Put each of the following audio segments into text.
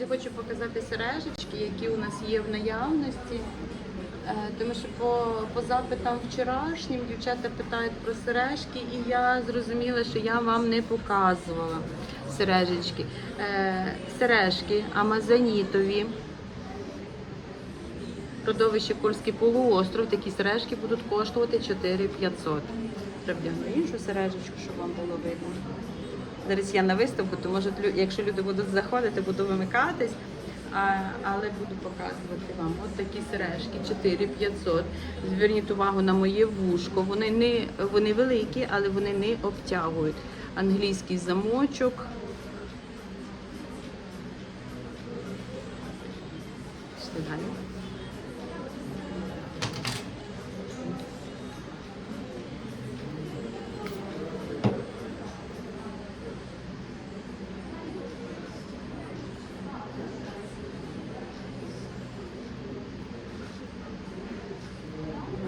Я хочу показати сережечки, які у нас є в наявності. Е, Тому що по, по запитам вчорашнім дівчата питають про сережки, і я зрозуміла, що я вам не показувала сережечки. Е, сережки амазонітові. Родовище Кольський полуостров. Такі сережки будуть коштувати 4500. Треба іншу сережечку, щоб вам було видно. Зараз я на виставку, то може, якщо люди будуть заходити, буду вимикатись. Але буду показувати вам. От такі сережки 4500. Зверніть увагу на моє вушко. Вони не вони великі, але вони не обтягують. Англійський замочок.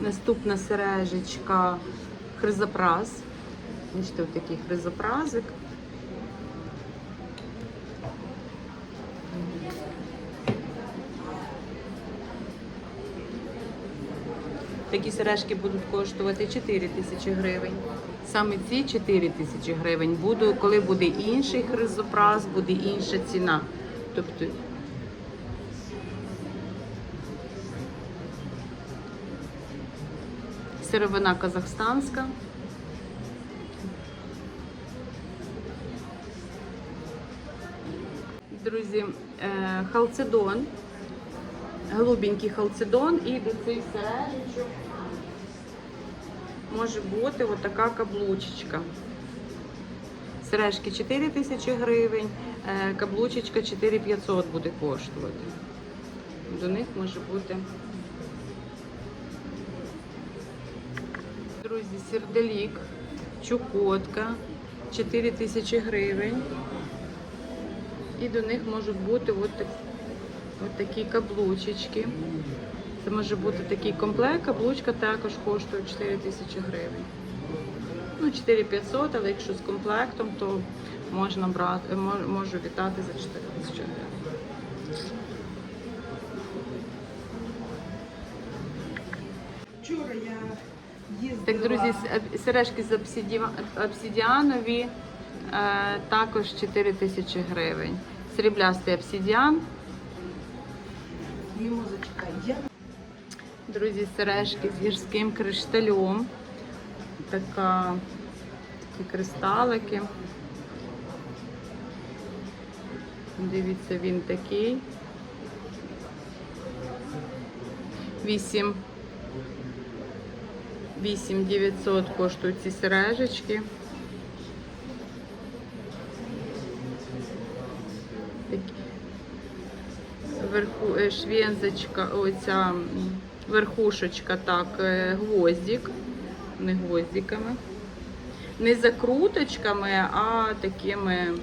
Наступна сережечка хризопраз. Бачите, ось такий хризопразик. Такі сережки будуть коштувати 4 тисячі гривень. Саме ці 4 тисячі гривень. Буду, коли буде інший хризопраз, буде інша ціна. Тобто сировина казахстанська. Друзі, е, халцедон, голубенький халцедон і до цих сережечок може бути отака каблучечка. Сережки 4 тисячі гривень, е, каблучечка 4500 буде коштувати. До них може бути серделік, чукотка, 4 тисячі гривень. І до них можуть бути от, от такі каблучечки. Це може бути такий комплект, каблучка також коштує 4 тисячі гривень. Ну, 4500, але якщо з комплектом, то можна брати, можу вітати за 4 тисячі гривень. Їздила. Так, друзі, сережки з обсидіанові е, також 4 тисячі гривень. Сріблястий обсидіан. Зачекай. Я Друзі, сережки з гірським кришталем. Така, такі кристалики. Дивіться, він такий. 8 8900 коштують ці сережечки. Верху, е, швензочка, оця верхушечка, так, е, гвоздик, не гвоздиками. Не закруточками, а такими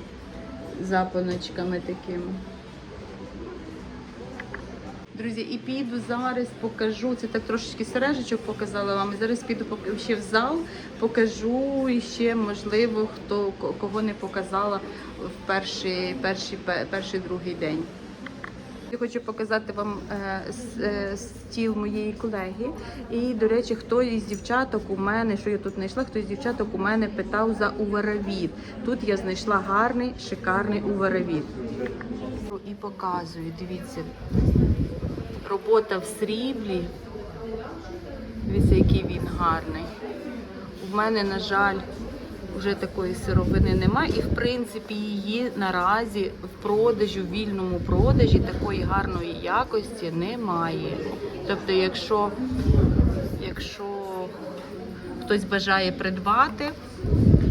запоночками такими. Друзі, і піду зараз покажу. Це так трошечки сережечок показала вам. Зараз піду ще в зал, покажу і ще, можливо, хто кого не показала в перший, перший, перший другий день. Я хочу показати вам е, е, стіл моєї колеги. І, до речі, хто із дівчаток у мене, що я тут знайшла, хто із дівчаток у мене питав за уверовід. Тут я знайшла гарний, шикарний уверовід. І показую, дивіться, робота в сріблі. Дивіться, який він гарний. У мене, на жаль, вже такої сировини немає. І, в принципі, її наразі в продажі, в вільному продажі такої гарної якості немає. Тобто, якщо, якщо хтось бажає придбати,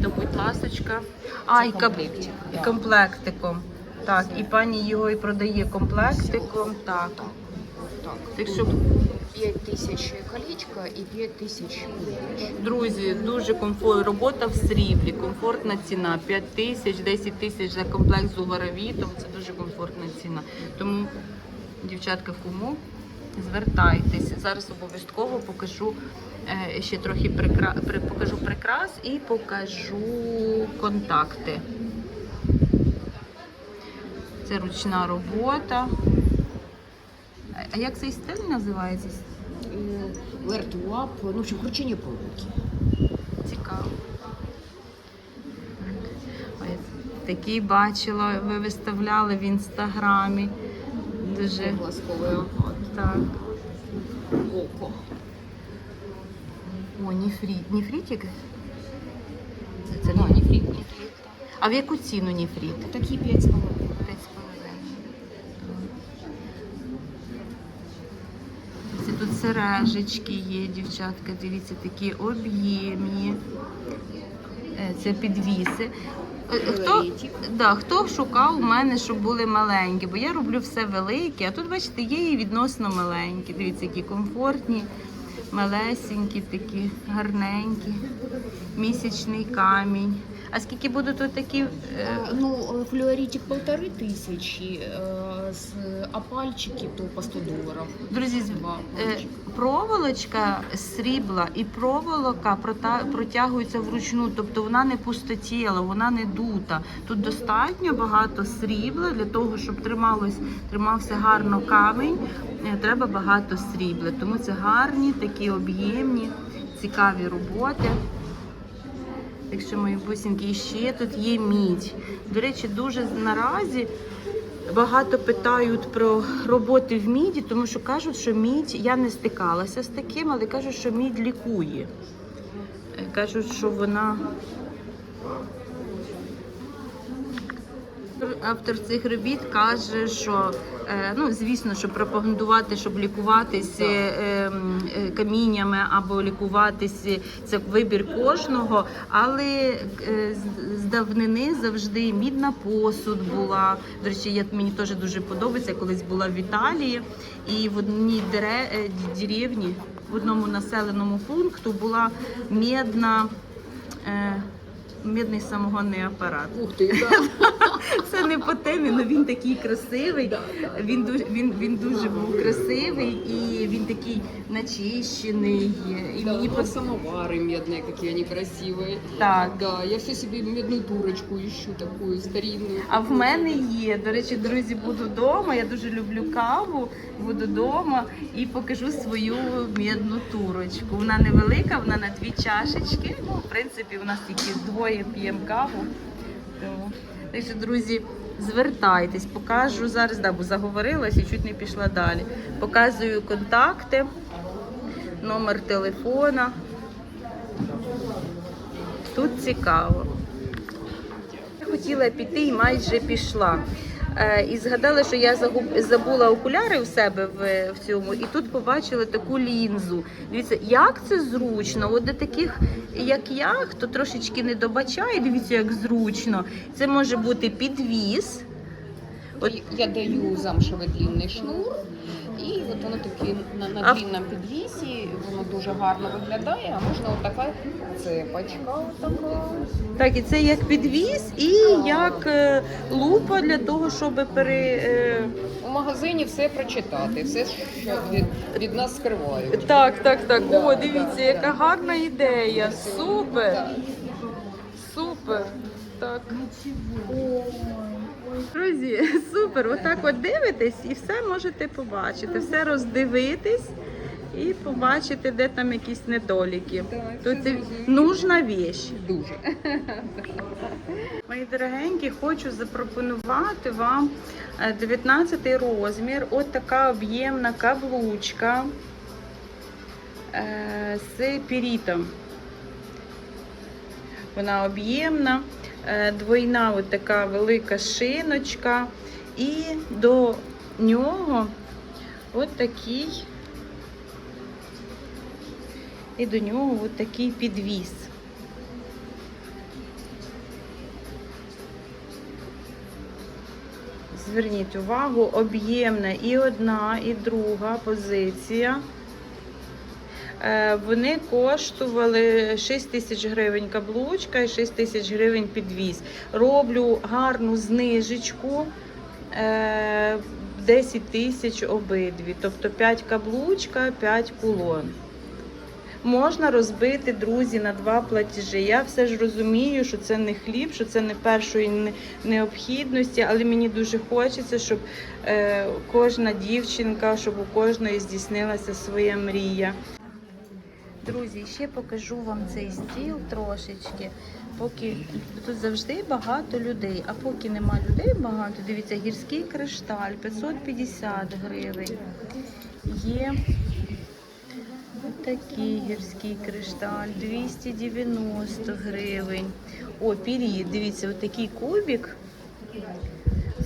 то будь ласочка. А, і і комплектиком. Так, і пані його і продає комплектиком. Так. Так, Так що 5 тисяч колечко і 5 тисяч. Друзі, дуже комфортна робота в сріблі, комфортна ціна. 5 тисяч, 10 тисяч за комплект з угоровітом. Це дуже комфортна ціна. Тому, дівчатка, кому звертайтеся. Зараз обов'язково покажу е, ще трохи прикра... покажу прикрас і покажу контакти. Це ручна робота. А як цей стиль називається? Е, Вертуап, ну в общем, кручені повики. Цікаво. Ось такий бачила, ви виставляли в інстаграмі. Дуже. Так. Око. О, ніфріт. Ніфрітик? Це, це ну, ніфріт, ніфріт. А в яку ціну ніфріт? Такі 5,5. Сережечки є, дівчатка, дивіться, такі об'ємні. Е, Це підвіси. Е, Хто, да, хто шукав у мене, щоб були маленькі, бо я роблю все велике, а тут, бачите, є і відносно маленькі. Дивіться, які комфортні, малесенькі, такі гарненькі. Місячний камінь. А скільки будуть тут такі? е, Э, Ну, э, флюоритик полторы тысячи, э, с опальчики то по 100 долларов. Друзі, з- Два е, пальчика. проволочка з срібла і проволока прота- протягується вручну, тобто вона не пустотіла, вона не дута. Тут достатньо багато срібла для того, щоб трималось, тримався гарно камінь. е, Треба багато срібла. Тому це гарні, такі об'ємні, цікаві роботи. Так що мої бусинки, і ще тут є мідь. До речі, дуже наразі багато питають про роботи в міді, тому що кажуть, що мідь, я не стикалася з таким, але кажуть, що мідь лікує. Кажуть, що вона. Автор цих робіт каже, що е, ну звісно, що пропагандувати, щоб лікуватись е, ем, е, каміннями або лікуватись це вибір кожного. Але з- давнини завжди мідна посуд була. До речі, я мені теж дуже подобається. Я колись була в Італії, і в одній дере, деревні, в одному населеному пункту була медна Е, Медний самогонний апарат. Ух ты, да. Це не по темі, але він такий красивий. Він дуже він, він дуже був красивий і він такий начищений. І Да, мені у под... нас самовары медные, какие они красивые. так. Да, я все себе медную турочку ищу, такую старинную. А в мене є. До речі, друзі, буду вдома. Я дуже люблю каву. Буду вдома і покажу свою медну турочку. Вона невелика, вона на дві чашечки. Ну, в принципі, у нас тільки двоє п'ємо каву. Так що, друзі, звертайтесь, покажу зараз, да, бо заговорилась і чуть не пішла далі. Показую контакти, номер телефона. Тут цікаво. Я хотіла піти і майже пішла. Е, і згадала, що я забула окуляри в себе в, в цьому, і тут побачила таку лінзу. Дивіться, як це зручно. От для таких, як я, хто трошечки не добачає, дивіться, як зручно. Це може бути підвіз. От я даю замшевий длінний шнур, і от воно таки на, на А- длинному підвісі, воно дуже гарно виглядає, а можна отака цепочка, отака. Так, і це як підвіз, і як е, лупа для того, щоб пере. е, У магазині все прочитати, все, що від, від нас скривають. Так, так, так. Да, О, дивіться, да, яка да. гарна ідея. Супер. Так. Супер. Так. Друзі, супер. Отак от дивитесь і все можете побачити, все роздивитись і побачити, де там якісь недоліки. То це нужна віч. Дуже. Мої дорогенькі, хочу запропонувати вам е, 19 розмір. От така об'ємна каблучка е, з пірітом. Вона об'ємна, е, двойна от така велика шиночка. І до нього от такий, і до нього от такий підвіс. Зверніть увагу, об'ємна і одна, і друга позиція. Е, Вони коштували 6 тисяч гривень каблучка і 6 тисяч гривень підвіз. Роблю гарну знижечку. е, 10 тисяч обидві, тобто 5 каблучка, 5 кулон. можна розбити, друзі, на два платежі. Я все ж розумію, що це не хліб, що це не першої необхідності, але мені дуже хочеться, щоб е, кожна дівчинка, щоб у кожної здійснилася своя мрія. Друзі, ще покажу вам цей стіл трошечки. Поки тут завжди багато людей, а поки нема людей багато, дивіться, гірський кришталь 550 гривень. Є такий гірський кришталь 290 гривень. О, пір'ї, дивіться, отакий кубик.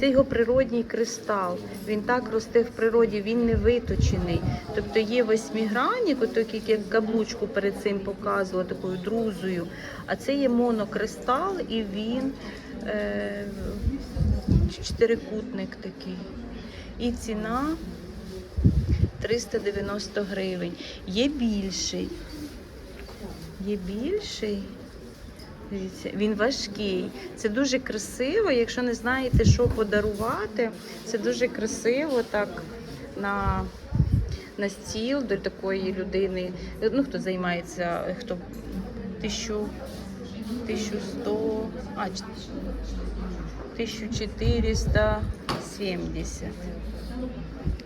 Це його природній кристал. Він так росте в природі, він не виточений. Тобто є восьмигранник, отак, як я каблучку перед цим показувала, такою друзою. А це є монокристал, і він е, чотирикутник такий. І ціна 390 гривень. Є більший. Є більший. Дивіться, він важкий. Це дуже красиво. Якщо не знаєте, що подарувати, це дуже красиво так на, на стіл до такої людини. Ну, хто займається, хто тисячу, 1100, а, 1470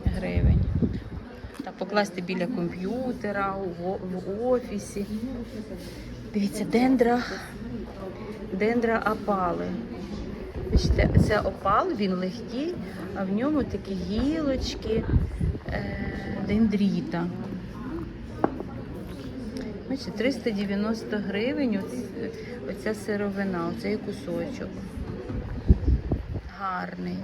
гривень. Покласти біля комп'ютера, в офісі. Дивіться, дендра, дендра опали. Бачите, це опал, він легкий, а в ньому такі гілочки е, дендріта. Бачите, 390 гривень оця сировина, оцей кусочок. Гарний.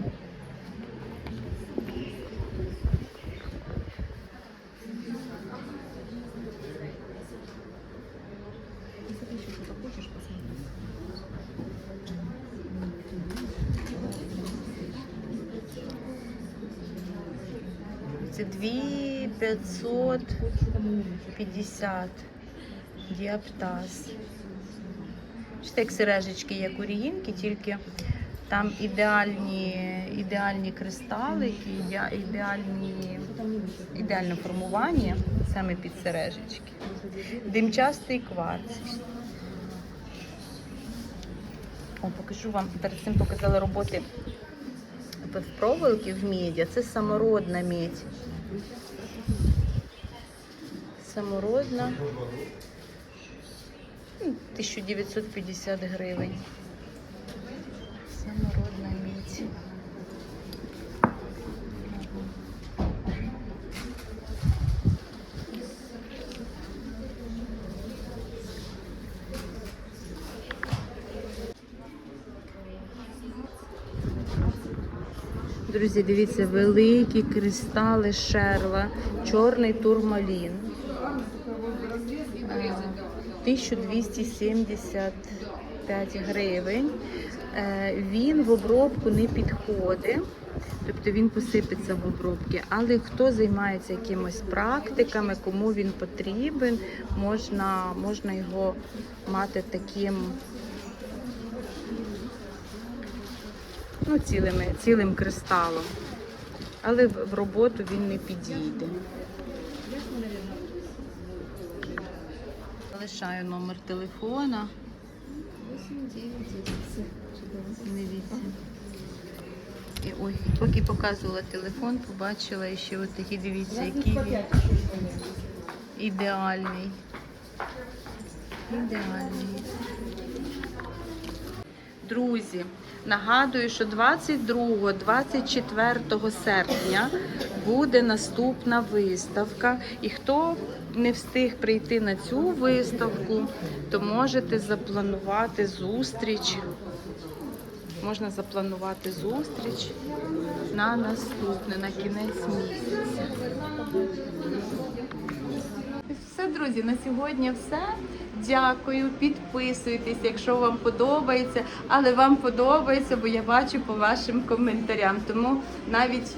Це 2550 діаптаз. Бачите, як сережечки, як у рігінки, тільки там ідеальні, ідеальні кристалики, ідеальні, ідеальне формування саме під сережечки. Димчастий кварц. О, покажу вам, перед цим показала роботи в проволоки в меді, а це самородна медь. Самородна. 1950 гривень. Самородна медь. Друзі, дивіться, великі кристали шерла, чорний турмалін. Е, 1275 гривень. Е, Він в обробку не підходить, тобто він посипеться в обробки. Але хто займається якимось практиками, кому він потрібен, можна, можна його мати таким ну, цілими, цілим кристалом. Але в роботу він не підійде. Залишаю номер телефона. І ой, поки показувала телефон, побачила ще от такі, дивіться, який він ідеальний. Ідеальний. Друзі, нагадую, що 22-24 серпня буде наступна виставка. І хто не встиг прийти на цю виставку, то можете запланувати зустріч. Можна запланувати зустріч на наступне, на кінець місяця. Друзі, на сьогодні все. Дякую, підписуйтесь, якщо вам подобається, але вам подобається, бо я бачу по вашим коментарям. Тому навіть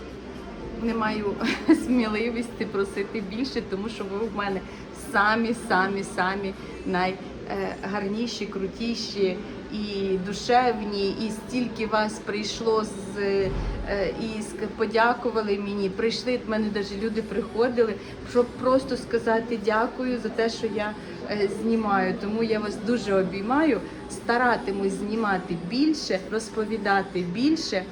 не маю сміливості просити більше, тому що ви в мене самі, самі, самі найгарніші, крутіші і душевні, і стільки вас прийшло з е, і подякували мені. Прийшли в мене навіть люди приходили, щоб просто сказати дякую за те, що я е, знімаю. Тому я вас дуже обіймаю. Старатимусь знімати більше, розповідати більше.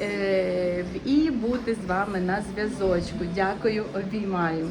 е, І бути з вами на зв'язочку. Дякую, обіймаю.